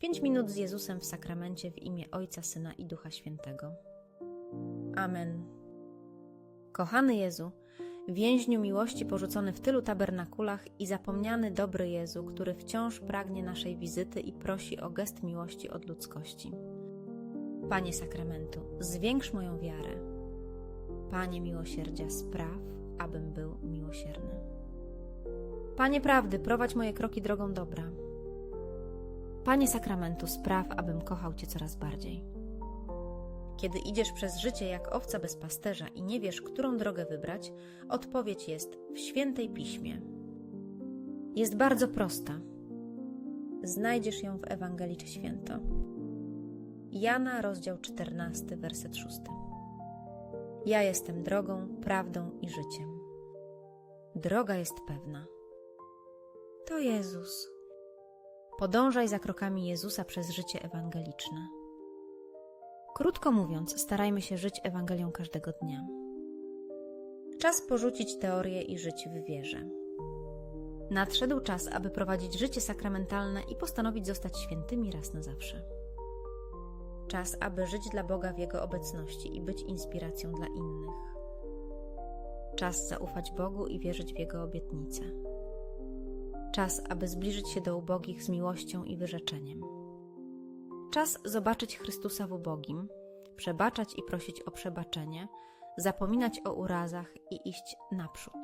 5 minut z Jezusem w sakramencie w imię Ojca, Syna i Ducha Świętego. Amen. Kochany Jezu, więźniu miłości porzucony w tylu tabernakulach i zapomniany dobry Jezu, który wciąż pragnie naszej wizyty i prosi o gest miłości od ludzkości. Panie sakramentu, zwiększ moją wiarę. Panie miłosierdzia, spraw, abym był miłosierny. Panie prawdy, prowadź moje kroki drogą dobra. Panie sakramentu, spraw, abym kochał Cię coraz bardziej. Kiedy idziesz przez życie jak owca bez pasterza i nie wiesz, którą drogę wybrać, odpowiedź jest w świętej piśmie. Jest bardzo prosta. Znajdziesz ją w Ewangelii czy Święto. Jana, rozdział 14, werset 6. Ja jestem drogą, prawdą i życiem. Droga jest pewna. To Jezus. Podążaj za krokami Jezusa przez życie ewangeliczne. Krótko mówiąc, starajmy się żyć Ewangelią każdego dnia. Czas porzucić teorię i żyć w wierze. Nadszedł czas, aby prowadzić życie sakramentalne i postanowić zostać świętymi raz na zawsze. Czas, aby żyć dla Boga w Jego obecności i być inspiracją dla innych. Czas zaufać Bogu i wierzyć w Jego obietnice. Czas, aby zbliżyć się do ubogich z miłością i wyrzeczeniem. Czas zobaczyć Chrystusa w ubogim, przebaczać i prosić o przebaczenie, zapominać o urazach i iść naprzód.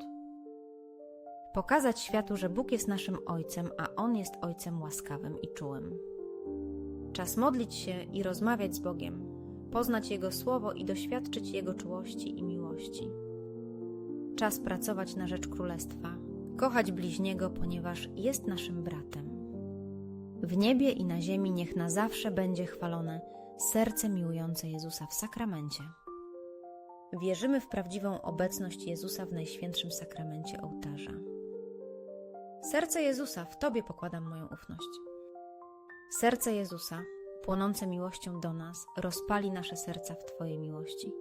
Pokazać światu, że Bóg jest naszym Ojcem, a On jest Ojcem łaskawym i czułym. Czas modlić się i rozmawiać z Bogiem, poznać Jego Słowo i doświadczyć Jego czułości i miłości. Czas pracować na rzecz Królestwa, kochać bliźniego, ponieważ jest naszym bratem. W niebie i na ziemi niech na zawsze będzie chwalone serce miłujące Jezusa w sakramencie. Wierzymy w prawdziwą obecność Jezusa w Najświętszym Sakramencie ołtarza. Serce Jezusa, w Tobie pokładam moją ufność. Serce Jezusa, płonące miłością do nas, rozpali nasze serca w Twojej miłości.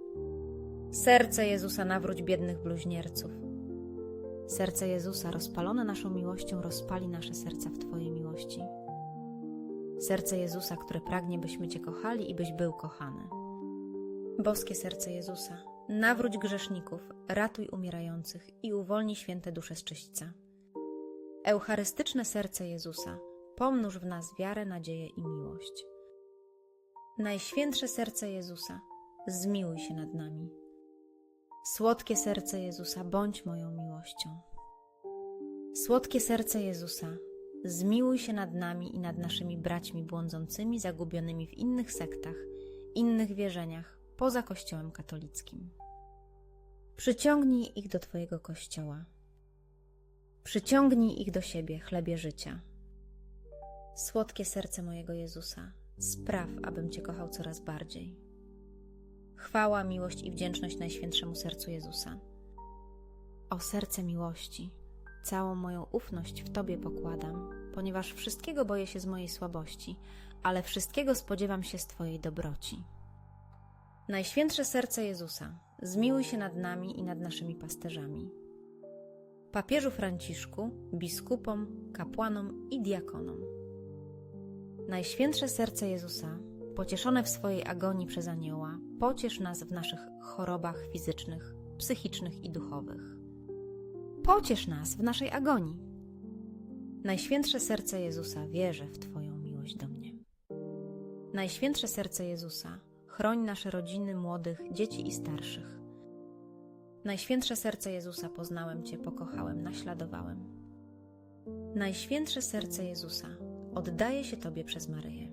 Serce Jezusa, nawróć biednych bluźnierców. Serce Jezusa, rozpalone naszą miłością, rozpali nasze serca w Twojej miłości. Serce Jezusa, które pragnie, byśmy Cię kochali i byś był kochany. Boskie serce Jezusa, nawróć grzeszników, ratuj umierających i uwolnij święte dusze z czyśćca. Eucharystyczne serce Jezusa, pomnóż w nas wiarę, nadzieję i miłość. Najświętsze serce Jezusa, zmiłuj się nad nami. Słodkie serce Jezusa, bądź moją miłością. Słodkie serce Jezusa, zmiłuj się nad nami i nad naszymi braćmi błądzącymi, zagubionymi w innych sektach, innych wierzeniach, poza Kościołem katolickim. Przyciągnij ich do Twojego Kościoła. Przyciągnij ich do siebie, chlebie życia. Słodkie serce mojego Jezusa, spraw, abym Cię kochał coraz bardziej. Chwała, miłość i wdzięczność Najświętszemu Sercu Jezusa. O serce miłości, całą moją ufność w Tobie pokładam, ponieważ wszystkiego boję się z mojej słabości, ale wszystkiego spodziewam się z Twojej dobroci. Najświętsze serce Jezusa, zmiłuj się nad nami i nad naszymi pasterzami. Papieżu Franciszku, biskupom, kapłanom i diakonom. Najświętsze serce Jezusa, pocieszone w swojej agonii przez anioła, pociesz nas w naszych chorobach fizycznych, psychicznych i duchowych. Pociesz nas w naszej agonii. Najświętsze serce Jezusa, wierzę w Twoją miłość do mnie. Najświętsze serce Jezusa, chroń nasze rodziny młodych, dzieci i starszych. Najświętsze serce Jezusa, poznałem Cię, pokochałem, naśladowałem. Najświętsze serce Jezusa, oddaję się Tobie przez Maryję.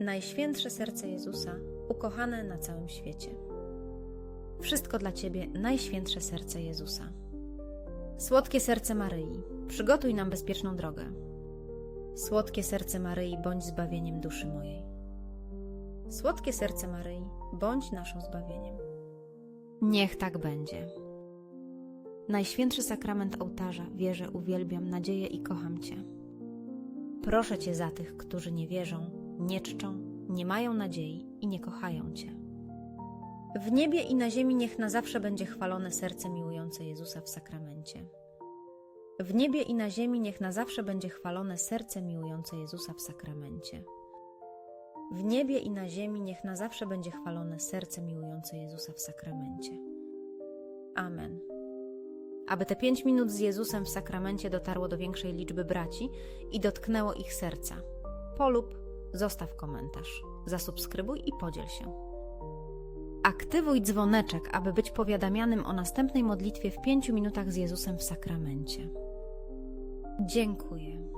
Najświętsze serce Jezusa, ukochane na całym świecie. Wszystko dla Ciebie, Najświętsze serce Jezusa. Słodkie serce Maryi, przygotuj nam bezpieczną drogę. Słodkie serce Maryi, bądź zbawieniem duszy mojej. Słodkie serce Maryi, bądź naszą zbawieniem. Niech tak będzie. Najświętszy sakrament ołtarza wierzę, uwielbiam, nadzieję i kocham Cię. Proszę Cię za tych, którzy nie wierzą, nie czczą, nie mają nadziei i nie kochają Cię. W niebie i na ziemi niech na zawsze będzie chwalone serce miłujące Jezusa w sakramencie. W niebie i na ziemi niech na zawsze będzie chwalone serce miłujące Jezusa w sakramencie. W niebie i na ziemi niech na zawsze będzie chwalone serce miłujące Jezusa w sakramencie. Amen. Aby te pięć minut z Jezusem w sakramencie dotarło do większej liczby braci i dotknęło ich serca. Polub, zostaw komentarz, zasubskrybuj i podziel się. Aktywuj dzwoneczek, aby być powiadamianym o następnej modlitwie w pięciu minutach z Jezusem w sakramencie. Dziękuję.